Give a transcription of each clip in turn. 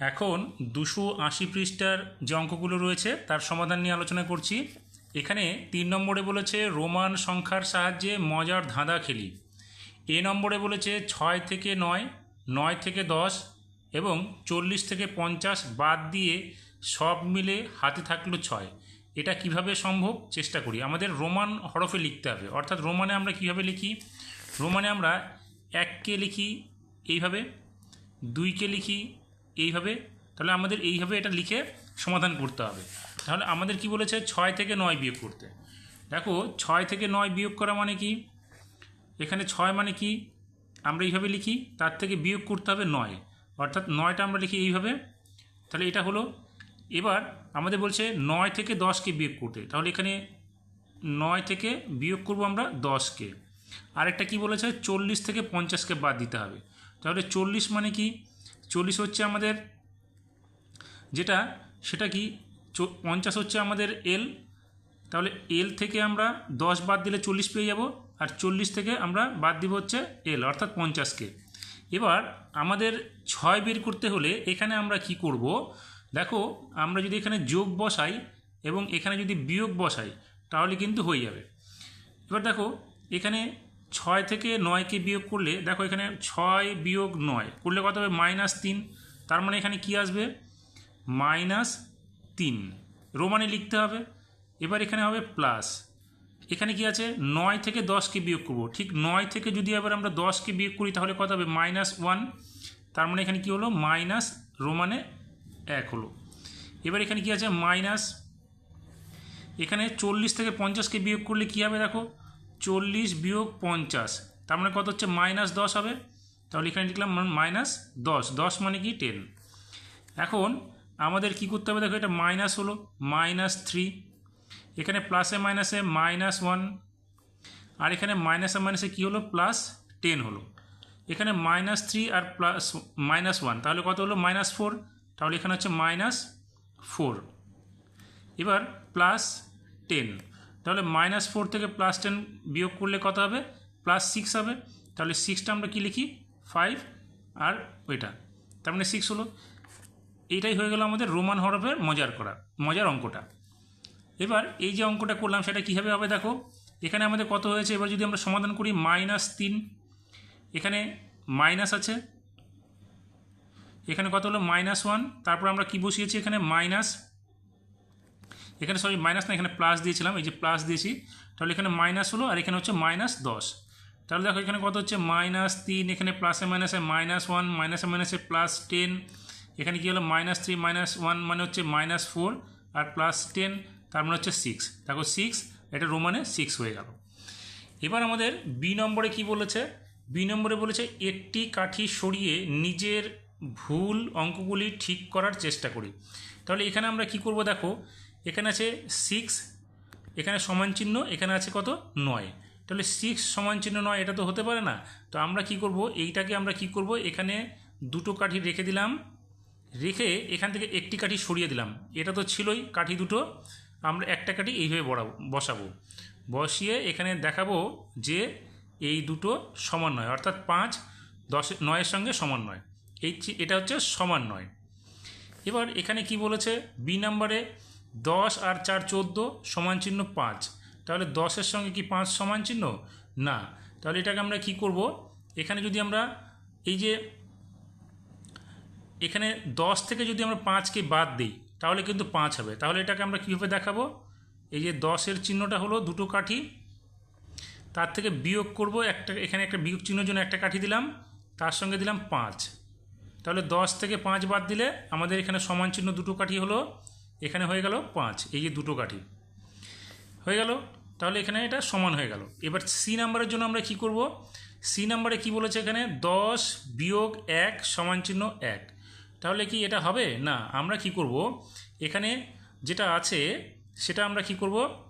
এখন দুশো আশি পৃষ্ঠার যে অঙ্কগুলো রয়েছে, তার সমাধান নিয়ে আলোচনা করছি। এখানে তিন নম্বরে বলেছে, রোমান সংখ্যার সাহায্যে মজার ধাঁধা খেলি। এ নম্বরে বলেছে, ছয় থেকে নয় নয় থেকে দশ এবং চল্লিশ থেকে পঞ্চাশ বাদ দিয়ে সব মিলে হাতে থাকল ছয়। এটা কীভাবে সম্ভব? চেষ্টা করি। আমাদের রোমান হরফে লিখতে হবে। অর্থাৎ রোমানে আমরা কীভাবে লিখি? রোমানে আমরা এককে লিখি, এইভাবে। দুইকে লিখি এইভাবে, তাহলে আমাদের এইভাবে এটা লিখে সমাধান করতে হবে। তাহলে আমাদের কি বলেছে? ছয় থেকে নয় বিয়োগ করতে। দেখো, ছয় থেকে নয় বিয়োগ করা মানে কি? এখানে ছয় মানে কি? আমরা এইভাবে লিখি, তার থেকে বিয়োগ করতে হবে নয়। অর্থাৎ নয়টা আমরা লিখি এইভাবে। তাহলে এটা হলো, এবার আমাদের বলছে নয় থেকে দশকে বিয়োগ করতে। তাহলে এখানে নয় থেকে বিয়োগ করব আমরা দশকে। আরেকটা কি বলেছে? চল্লিশ থেকে পঞ্চাশকে বাদ দিতে হবে। তাহলে চল্লিশ মানে কি? চল্লিশ হচ্ছে আমাদের যেটা, সেটা কি? পঞ্চাশ হচ্ছে আমাদের এল তাহলে এল থেকে আমরা দশ বাদ দিলে চল্লিশ পেয়ে যাব, আর চল্লিশ থেকে আমরা বাদ দিব হচ্ছে এল অর্থাৎ পঞ্চাশকে এবার আমাদের ছয় বের করতে হলে এখানে আমরা কি করব? দেখো, আমরা যদি এখানে যোগ বসাই এবং এখানে যদি বিয়োগ বসাই, তাহলে কিন্তু হয়ে যাবে। এবার দেখো, এখানে ছয় থেকে নয়কে বিয়োগ করলে, দেখো এখানে ছয় বিয়োগ নয়, করলে কত হবে? মাইনাস তিন। তার মানে এখানে কি আসবে? মাইনাস তিন। রোমানে লিখতে হবে। এবার এখানে হবে প্লাস। এখানে কি আছে? নয় থেকে দশকে বিয়োগ করব। ঠিক নয় থেকে যদি আবার আমরা দশকে বিয়োগ করি, তাহলে কত হবে? Minus one. তার মানে এখানে কি হলো? মাইনাস রোমানে এক হলো। এবার এখানে কি আছে? মাইনাস। এখানে চল্লিশ থেকে পঞ্চাশকে বিয়োগ করলে কী হবে? দেখো চল্লিশ বিয়োগ পঞ্চাশ, তার মানে কত হচ্ছে? মাইনাস দশ হবে। তাহলে এখানে লিখলাম মাইনাস দশ। দশ মানে কি? টেন। এখন আমাদের কি করতে হবে? দেখো এটা মাইনাস হলো, মাইনাস থ্রি। এখানে প্লাসে মাইনাসে মাইনাস ওয়ান আর এখানে মাইনাসে মাইনাসে কী হলো? প্লাস টেন হলো। এখানে মাইনাস থ্রি আর প্লাস মাইনাস ওয়ান তাহলে কত হলো? মাইনাস ফোর তাহলে এখানে হচ্ছে মাইনাস ফোর এবার প্লাস টেন তাহলে মাইনাস ফোর থেকে প্লাস টেন বিয়োগ করলে কত হবে? প্লাস সিক্স হবে। তাহলে সিক্সটা আমরা কী লিখি? ফাইভ আর ওইটা। তার মানে সিক্স হলো। এইটাই হয়ে গেল আমাদের রোমান হরফের মজার করা, মজার অঙ্কটা। এবার এই যে অঙ্কটা করলাম, সেটা কীভাবে হবে দেখো? এখানে আমাদের কত হয়েছে? এবার যদি আমরা সমাধান করি মাইনাস তিন। এখানে মাইনাস আছে। এখানে কত হলো? মাইনাস ওয়ান তারপর আমরা কি বসিয়েছি এখানে? মাইনাস এখানে সরি মাইনাস না, এখানে প্লাস দিয়েছিলাম, এই যে প্লাস দিয়েছি। তাহলে এখানে মাইনাস হলো আর এখানে হচ্ছে মাইনাস দশ। তাহলে দেখো এখানে কত হচ্ছে? মাইনাস তিন, এখানে প্লাসে মাইনাসে মাইনাস ওয়ান মাইনাসে মাইনাসে প্লাস টেন এখানে কী হলো? মাইনাস থ্রি মাইনাস ওয়ান মানে হচ্ছে মাইনাস ফোর আর প্লাস টেন তার মানে হচ্ছে সিক্স দেখো সিক্স এটা রোমানে সিক্স হয়ে গেল। এবার আমাদের বি নম্বরে কি বলেছে? বি নম্বরে বলেছে, একটি কাঠি সরিয়ে নিজের ভুল অঙ্কগুলি ঠিক করার চেষ্টা করি। তাহলে এখানে আমরা কি করব দেখো? এখানে আছে সিক্স এখানে সমান চিহ্ন, এখানে আছে কত? নয়। তাহলে সিক্স সমান চিহ্ন নয়, এটা তো হতে পারে না। তো আমরা কি করব? এইটাকে আমরা কি করব? এখানে দুটো কাঠি রেখে দিলাম। রেখে এখান থেকে একটি কাঠি সরিয়ে দিলাম। এটা তো ছিলই, কাঠি দুটো। আমরা একটা কাঠি এইভাবে বড়াবো বসাবো। বসিয়ে এখানে দেখাবো যে এই দুটো সমান নয়, অর্থাৎ পাঁচ দশ, নয়ের সঙ্গে সমান নয়। এই এটা হচ্ছে সমান নয়। এবার এখানে কি বলেছে? বি নাম্বারে দশ আর চার চোদ্দ সমান চিহ্ন পাঁচ। তাহলে দশের সঙ্গে কি পাঁচ সমান চিহ্ন? না। তাহলে এটাকে আমরা কি করব? এখানে যদি আমরা এই যে এখানে দশ থেকে যদি আমরা পাঁচকে বাদ দিই, তাহলে কিন্তু পাঁচ হবে। তাহলে এটাকে আমরা কীভাবে দেখাবো? এই যে দশের চিহ্নটা হলো দুটো কাঠি। তার থেকে বিয়োগ করব একটা, এখানে একটা বিয়োগ চিহ্নের জন্য একটা কাঠি দিলাম। তার সঙ্গে দিলাম পাঁচ। তাহলে দশ থেকে পাঁচ বাদ দিলে আমাদের এখানে সমান চিহ্ন দুটো কাঠি হলো এখানে হয়ে গেল পাঁচ, এই যে দুটো কাঠি। হয়ে গেল, তাহলে এখানে এটা সমান হয়ে গেল। এবার সি নাম্বারের জন্য আমরা কি করব? সি নাম্বারে কি বলেছে এখানে? দশ বিয়োগ এক সমান চিহ্ন এক। তাহলে কি এটা হবে? না, আমরা কি করব? এখানে যেটা আছে, সেটা আমরা কি করব?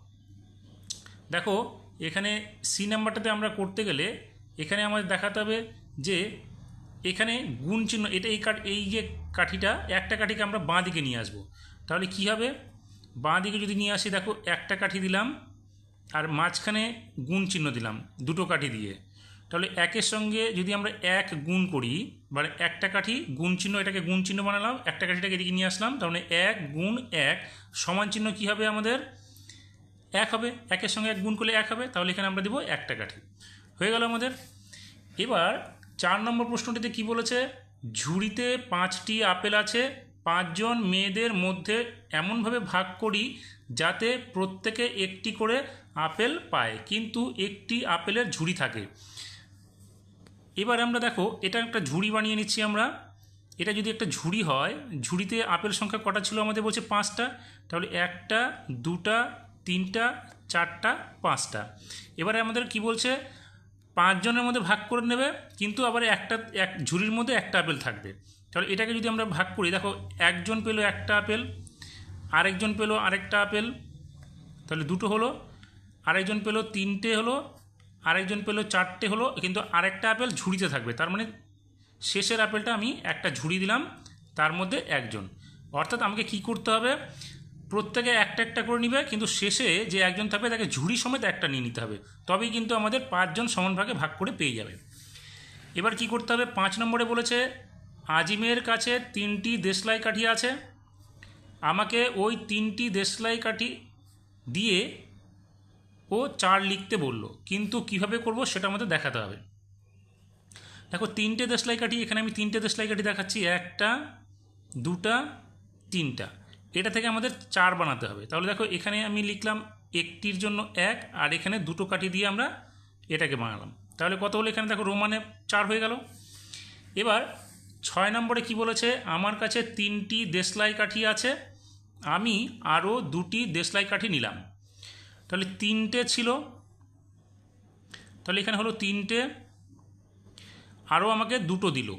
দেখো, এখানে সি নাম্বারটাতে আমরা করতে গেলে এখানে আমাদের দেখাতে হবে যে এখানে গুণ চিহ্ন, এটা এই কাঠ এই যে কাঠিটা, একটা কাঠিকে আমরা বাঁ দিকে নিয়ে আসব। তাহলে কি হবে? বাঁ দিকে যদি নিয়ে আসি, দেখো, একটা কাঠি দিলাম, আর মাঝখানে গুণ চিহ্ন দিলাম, দুটো কাঠি দিয়ে। তাহলে একের সঙ্গে যদি আমরা এক গুণ করি মানে একটা কাঠি গুণ চিহ্ন, এটাকে গুণ চিহ্ন বানালাম, একটা কাঠিটাকে এদিকে নিয়ে আসলাম, তার মানে এক গুণ এক সমান চিহ্ন কী হবে আমাদের? এক হবে। একের সঙ্গে এক গুণ করলে এক হবে, তাহলে এখানে আমরা দিব একটা কাঠি। হয়ে গেল আমাদের। এবার চার নম্বর প্রশ্নটিতে কি বলেছে? ঝুড়িতে পাঁচটি আপেল আছে, পাঁচজন মেয়েদের মধ্যে এমনভাবে ভাগ করি যাতে প্রত্যেকে একটি করে আপেল পায়, কিন্তু একটি আপেলের ঝুড়ি থাকে। এবার আমরা দেখো, এটা একটা ঝুড়ি বানিয়ে নিচ্ছি আমরা। এটা যদি একটা ঝুড়ি হয়, ঝুড়িতে আপেল সংখ্যা কটা ছিল আমাদের বলছে পাঁচটা। তাহলে একটা, দুটা, তিনটা, চারটা, পাঁচটা। এবারে আমাদের কি বলছে? পাঁচজনের মধ্যে ভাগ করে নেবে, কিন্তু আবার একটা, এক ঝুড়ির মধ্যে একটা আপেল থাকবে। তাহলে এটাকে যদি আমরা ভাগ করি, দেখো একজন পেল একটা আপেল, আরেকজন পেল আরেকটা আপেল, তাহলে দুটো হলো, আরেকজন পেল তিনটে হলো, আরেকজন পেল চারটে হলো, কিন্তু আরেকটা আপেল ঝুড়িতে থাকবে। তার মানে শেষের আপেলটা আমি একটা ঝুড়ি দিলাম, তার মধ্যে একজন। অর্থাৎ আমাকে কি করতে হবে? প্রত্যেকে একটা একটা করে নিবে, কিন্তু শেষে যে একজন থাকবে তাকে ঝুড়ি সমেত একটা নিয়ে নিতে হবে। তবেই কিন্তু আমাদের পাঁচজন সমান ভাগে ভাগ করে পেয়ে যাবে। এবার কি করতে হবে? পাঁচ নম্বরে বলেছে, আজিমের কাছে তিনটি দেশলাই কাঠি আছে। আমাকে ওই তিনটি দেশলাই কাঠি দিয়ে ও চার লিখতে বলল। কিন্তু কীভাবে করব সেটা আমাদের দেখাতে হবে। দেখো, তিনটে দেশলাই কাঠি, এখানে আমি তিনটে দেশলাই কাঠি দেখাচ্ছি। একটা, দুটা, তিনটা। এটা থেকে আমাদের চার বানাতে হবে। তাহলে দেখো এখানে আমি লিখলাম একটির জন্য এক, আর এখানে দুটো কাঠি দিয়ে আমরা এটাকে বানালাম। তাহলে কত হলো এখানে? দেখো রোমানে চার হয়ে গেল। এবার ছয় নম্বরে কি বলেছে? আমার কাছে তিনটি দেশলাই কাঠি আছে, আমি আরও দুটি দেশলাই কাঠি নিলাম। তাহলে তিনটে ছিল। তাহলে এখানে হলো তিনটে, আরও আমাকে দুটো দিল।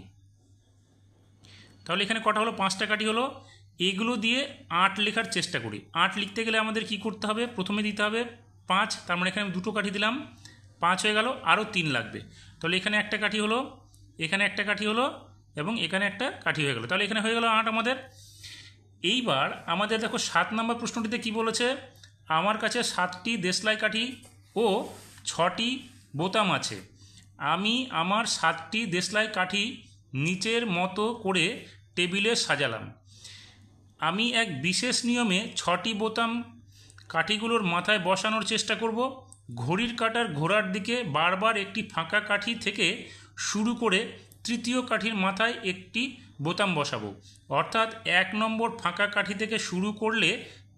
তাহলে এখানে কটা হলো? পাঁচটা কাঠি হলো। এগুলো দিয়ে আট লেখার চেষ্টা করি। আট লিখতে গেলে আমাদের কি করতে হবে? প্রথমে দিতে হবে পাঁচ, তার মানে এখানে আমি দুটো কাঠি দিলাম। পাঁচ হয়ে গেল, আরও তিন লাগবে। তাহলে এখানে একটা কাঠি হলো, এখানে একটা কাঠি হলো এবং এখানে একটা কাঠি হয়ে গেল। তাহলে এখানে হয়ে গেল আট আমাদের। এইবার আমাদের দেখো সাত নম্বর প্রশ্নটিতে কি বলেছে? আমার কাছে সাতটি দেশলাই কাঠি ও ছটি বোতাম আছে। আমি আমার সাতটি দেশলাই কাঠি নিচের মতো করে টেবিলে সাজালাম। আমি এক বিশেষ নিয়মে ছটি বোতাম কাঠিগুলোর মাথায় বসানোর চেষ্টা করব। ঘড়ির কাটার ঘোড়ার দিকে বারবার একটি ফাঁকা কাঠি থেকে শুরু করে তৃতীয় কাঠির মাথায় একটি বোতাম বসাবো। অর্থাৎ এক নম্বর ফাঁকা কাঠি থেকে শুরু করলে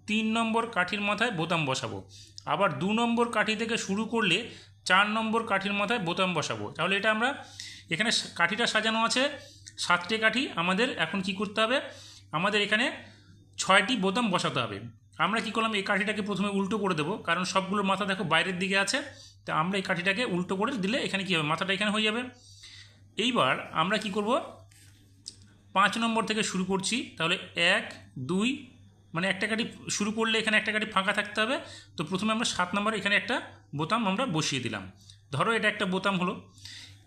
তিন নম্বর কাঠির মাথায় বোতাম বসাবো। আবার দু নম্বর কাঠি থেকে শুরু করলে চার নম্বর কাঠির মাথায় বোতাম বসাবো। তাহলে এটা আমরা এখানে কাঠিটা সাজানো আছে। সাতটি কাঠি আমাদের এখন কি করতে হবে? আমাদের এখানে ছয়টি বোতাম বসাতে হবে। আমরা কি করলাম, এই কাঠিটাকে প্রথমে উল্টো করে দেবো, কারণ সবগুলোর মাথা দেখো বাইরের দিকে আছে। তা আমরা এই কাঠিটাকে উল্টো করে দিলে এখানে কী হবে? মাথাটা এখানে হয়ে যাবে। এইবার আমরা কি করব? পাঁচ নম্বর থেকে শুরু করছি। তাহলে এক, দুই মানে একটা কাঠি শুরু করলে এখানে একটা কাঠি ফাঁকা থাকতে হবে। তো প্রথমে আমরা সাত নম্বর এখানে একটা বোতাম আমরা বসিয়ে দিলাম। ধরো এটা একটা বোতাম হলো।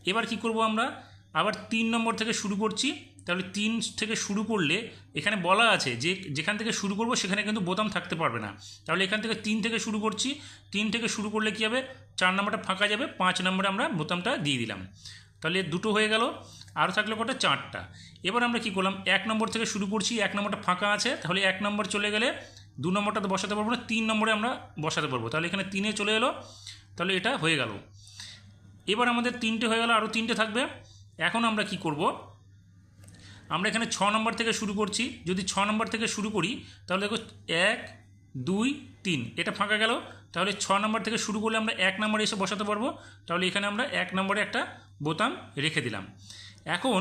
এবার কি করব আমরা? আবার তিন নম্বর থেকে শুরু করছি। তাহলে তিন থেকে শুরু করলে এখানে বলা আছে যে যেখান থেকে শুরু করব সেখানে কিন্তু বোতাম থাকতে পারবে না। তাহলে এখান থেকে তিন থেকে শুরু করছি। তিন থেকে শুরু করলে কী হবে? চার নম্বরটা ফাঁকা যাবে। পাঁচ নম্বরে আমরা বোতামটা দিয়ে দিলাম। তাহলে দুটো হয়ে গেল। আরও থাকলে কটা? চারটা। এবার আমরা কি করলাম? এক নম্বর থেকে শুরু করছি। এক নম্বরটা ফাঁকা আছে। তাহলে এক নম্বর চলে গেলে দু নম্বরটা বসাতে পারব না। তিন নম্বরে আমরা বসাতে পারব। তাহলে এখানে তিনে চলে এলো। তাহলে এটা হয়ে গেল। এবার আমাদের তিনটে হয়ে গেল। আরও তিনটে থাকবে। এখন আমরা কি করব? আমরা এখানে ছ নম্বর থেকে শুরু করছি। যদি ছ নম্বর থেকে শুরু করি, তাহলে দেখো এক, দুই, তিন। এটা ফাঁকা গেল। তাহলে ছ নম্বর থেকে শুরু করলে আমরা এক নম্বরে এসে বসাতে পারব। তাহলে এখানে আমরা এক নম্বরে একটা বোতাম রেখে দিলাম। এখন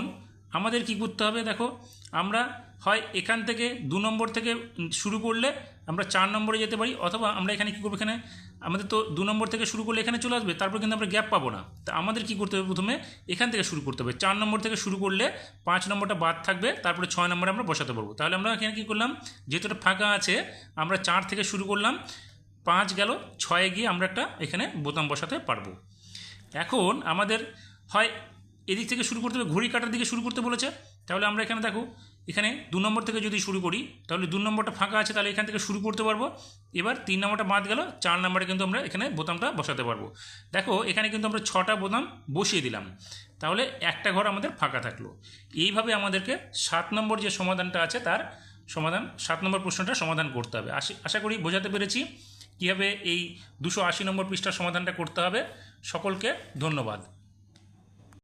আমাদের কি করতে হবে দেখো, আমরা হয় এখান থেকে দু নম্বর থেকে শুরু করলে আমরা চার নম্বরে যেতে পারি, অথবা আমরা এখানে কী করব এখানে? আমাদের তো দু নম্বর থেকে শুরু করলে এখানে চলে আসবে, তারপর কিন্তু আমরা গ্যাপ পাবো না। তা আমাদের কী করতে হবে প্রথমে? এখান থেকে শুরু করতে হবে। চার নম্বর থেকে শুরু করলে পাঁচ নম্বরটা বাদ থাকবে, তারপরে ছয় নম্বরে আমরা বসাতে পারব। তাহলে আমরা এখানে কী করলাম? যেহেতু এটা ফাঁকা আছে, আমরা চার থেকে শুরু করলাম, পাঁচ গেল, ছয়ে গিয়ে আমরা একটা এখানে বোতাম বসাতে পারব। এখন আমাদের হয় এদিক থেকে শুরু করতে হবে ঘড়ি কাটার দিকে শুরু করতে বলেছে। তাহলে আমরা এখানে দেখো, এখানে দু নম্বর থেকে যদি শুরু করি, তাহলে দু নম্বরটা ফাঁকা আছে, তাহলে এখান থেকে শুরু করতে পারব। এবার তিন নম্বরটা বাদ গেল, চার নম্বরে কিন্তু আমরা এখানে বোতামটা বসাতে পারব। দেখো, এখানে কিন্তু আমরা ছটা বোতাম বসিয়ে দিলাম। তাহলে একটা ঘর আমাদের ফাঁকা থাকল। এইভাবে আমাদেরকে সাত নম্বর যে সমাধানটা আছে, তার সমাধান, সাত নম্বর প্রশ্নটা সমাধান করতে হবে। আশি করি বোঝাতে পেরেছি। কীভাবে এই দুশো আশি নম্বর পৃষ্ঠার সমাধানটা করতে হবে? সকলকে ধন্যবাদ।